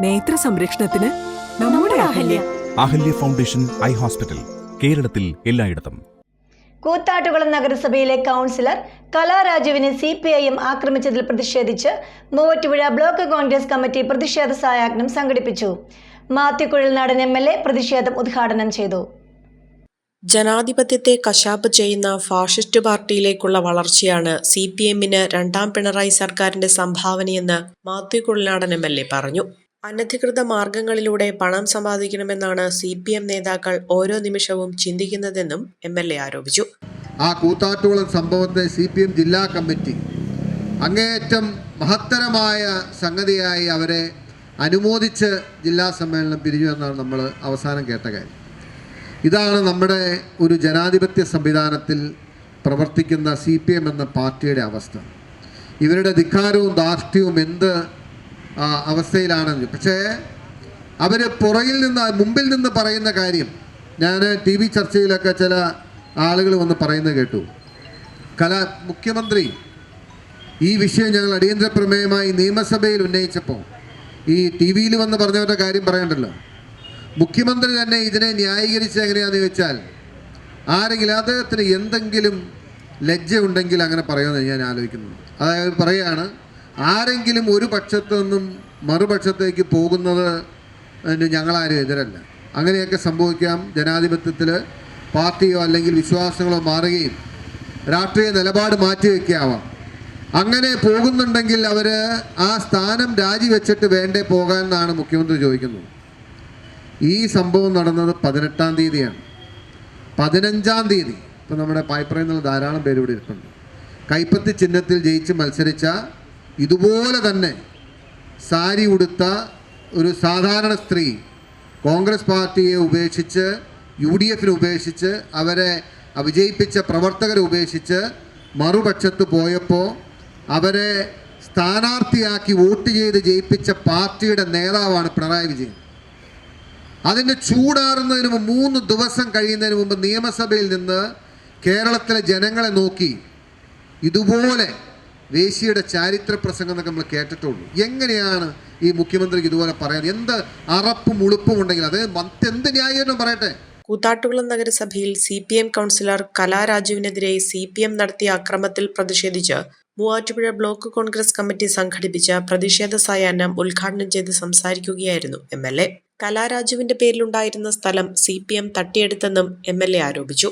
നേത്ര സംരക്ഷണത്തിന് നമ്മുടെ Ahalya. Ahalya. Foundation eye hospital കേരളത്തിൽ എല്ലായിടത്തും. കൂത്താട്ടുകുളം നഗരസഭയിലെ കൗൺസിലർ കലാരാജുവിനെ സി പി ഐ എം ആക്രമിച്ചതിൽ പ്രതിഷേധിച്ച് മൂവറ്റുപുഴ ബ്ലോക്ക് കോൺഗ്രസ് കമ്മിറ്റി പ്രതിഷേധ സായാഹ്നം സംഘടിപ്പിച്ചു. മാത്യുക്കുഴൽ നടൻ എം എൽ എ പ്രതിഷേധം ഉദ്ഘാടനം ചെയ്തു. ജനാധിപത്യത്തെ കശാപ്പ് ചെയ്യുന്ന ഫാഷിസ്റ്റ് പാർട്ടിയിലേക്കുള്ള വളർച്ചയാണ് സി പി എമ്മിന് രണ്ടാം പിണറായി സർക്കാരിന്റെ സംഭാവനയെന്ന് Mathew Kuzhalnadan M L A പറഞ്ഞു. അനധികൃത മാർഗങ്ങളിലൂടെ പണം സമ്പാദിക്കണമെന്നാണ് സി പി എം നേതാക്കൾ ഓരോ നിമിഷവും ചിന്തിക്കുന്നതെന്നും എം എൽ എ ആരോപിച്ചു. ആ കൂത്താട്ടുകുളം സംഭവത്തെ സി പി എം ജില്ലാ കമ്മിറ്റി അങ്ങേയറ്റം മഹത്തരമായ സംഗതിയായി അവരെ അനുമോദിച്ച് ജില്ലാ സമ്മേളനം പിരിഞ്ഞു എന്നാണ് നമ്മൾ അവസാനം കേട്ട കാര്യം. ഇതാണ് നമ്മുടെ ഒരു ജനാധിപത്യ സംവിധാനത്തിൽ പ്രവർത്തിക്കുന്ന സി എന്ന പാർട്ടിയുടെ അവസ്ഥ. ഇവരുടെ ധിക്കാരവും ധാർഷ്ട്യവും എന്ത് അവസ്ഥയിലാണെന്ന് പക്ഷേ അവർ പുറകിൽ നിന്ന് മുമ്പിൽ നിന്ന് പറയുന്ന കാര്യം ഞാൻ ടി വി ചർച്ചയിലൊക്കെ ചില ആളുകൾ വന്ന് പറയുന്നത് കേട്ടു. കല മുഖ്യമന്ത്രി ഈ വിഷയം ഞങ്ങൾ അടിയന്തര പ്രമേയമായി നിയമസഭയിൽ ഉന്നയിച്ചപ്പോൾ ഈ ടി വിയിൽ വന്ന് പറഞ്ഞവരുടെ കാര്യം പറയണ്ടല്ലോ. മുഖ്യമന്ത്രി തന്നെ ഇതിനെ ന്യായീകരിച്ചത് എങ്ങനെയാണെന്ന് ചോദിച്ചാൽ ആരെങ്കിലും അദ്ദേഹത്തിന് എന്തെങ്കിലും ലജ്ജ ഉണ്ടെങ്കിൽ അങ്ങനെ പറയുമെന്ന് ഞാൻ ആലോചിക്കുന്നു അതായത് പറയുകയാണ് ആരെങ്കിലും ഒരു പക്ഷത്തു നിന്നും മറുപക്ഷത്തേക്ക് പോകുന്നത് ഞങ്ങളാരും എതിരല്ല. അങ്ങനെയൊക്കെ സംഭവിക്കാം. ജനാധിപത്യത്തിൽ പാർട്ടിയോ അല്ലെങ്കിൽ വിശ്വാസങ്ങളോ മാറുകയും രാഷ്ട്രീയ നിലപാട് മാറ്റിവെക്കാവാം അങ്ങനെ പോകുന്നുണ്ടെങ്കിൽ അവർ ആ സ്ഥാനം രാജിവെച്ചിട്ട് വേണ്ടേ പോകാൻ എന്നാണ് മുഖ്യമന്ത്രി ചോദിക്കുന്നത്. ഈ സംഭവം നടന്നത് പതിനെട്ടാം തീയതിയാണ്. പതിനഞ്ചാം തീയതി. ഇപ്പം നമ്മുടെ പായ്പറയുന്ന ധാരാളം പേര് ഇവിടെ ഇരിപ്പുണ്ട്. കൈപ്പത്തി ചിഹ്നത്തിൽ ജയിച്ച് മത്സരിച്ച ഇതുപോലെ തന്നെ സാരി ഉടുത്ത ഒരു സാധാരണ സ്ത്രീ കോൺഗ്രസ് പാർട്ടിയെ ഉപേക്ഷിച്ച് യു ഡി എഫിനെ ഉപേക്ഷിച്ച് അവരെ വിജയിപ്പിച്ച പ്രവർത്തകരെ ഉപേക്ഷിച്ച് മറുപക്ഷത്ത് പോയപ്പോൾ അവരെ സ്ഥാനാർത്ഥിയാക്കി വോട്ട് ചെയ്ത് ജയിപ്പിച്ച പാർട്ടിയുടെ നേതാവാണ് പിണറായി വിജയൻ. അതിന്റെ ചൂടാറുന്നതിന് മുമ്പ് മൂന്ന് ദിവസം കഴിയുന്നതിന് മുമ്പ് നിയമസഭയിൽ നിന്ന് കേരളത്തിലെ ജനങ്ങളെ നോക്കി ഇതുപോലെ വേശിയുടെ ചാരിത്ര പ്രസംഗം എന്നൊക്കെ നമ്മൾ കേട്ടിട്ടുള്ളൂ. എങ്ങനെയാണ് ഈ മുഖ്യമന്ത്രിക്ക് ഇതുപോലെ പറയാൻ? എന്ത് അറപ്പും ഉളുപ്പും ഉണ്ടെങ്കിൽ അത് എന്ത് ന്യായീകരണം പറയട്ടെ? കൂത്താട്ടുകുളം നഗരസഭയിൽ സി പി എം കൗൺസിലർ കലാരാജുവിനെതിരെ സി പി എം നടത്തിയ അക്രമത്തിൽ പ്രതിഷേധിച്ച് മൂവാറ്റുപുഴ ബ്ലോക്ക് കോൺഗ്രസ് കമ്മിറ്റി സംഘടിപ്പിച്ച പ്രതിഷേധ സായാഹ്നം ഉദ്ഘാടനം ചെയ്ത് സംസാരിക്കുകയായിരുന്നു എം എൽ എ. കലാരാജുവിന്റെ പേരിലുണ്ടായിരുന്ന സ്ഥലം സി പി എം തട്ടിയെടുത്തെന്നും എം എൽ എ ആരോപിച്ചു.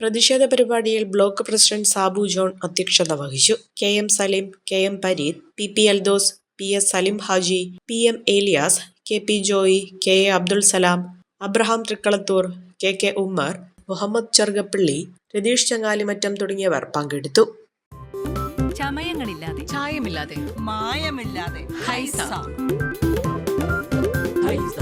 പ്രതിഷേധ പരിപാടിയിൽ ബ്ലോക്ക് പ്രസിഡന്റ് സാബു ജോൺ അധ്യക്ഷത വഹിച്ചു. K M Saleem K M Pareed P P Eldhose P S Saleem Haji P M Elias K P Joy K A Abdul Salam Abraham Thrikkalathoor K K Ummer Muhammad Cherukappally Ratheesh Changalimattam തുടങ്ങിയവർ പങ്കെടുത്തു. ചമയങ്ങളില്ലാതെ ചായമില്ലാതെ മായമില്ലാതെ ഹൈസ. ഹൈസ.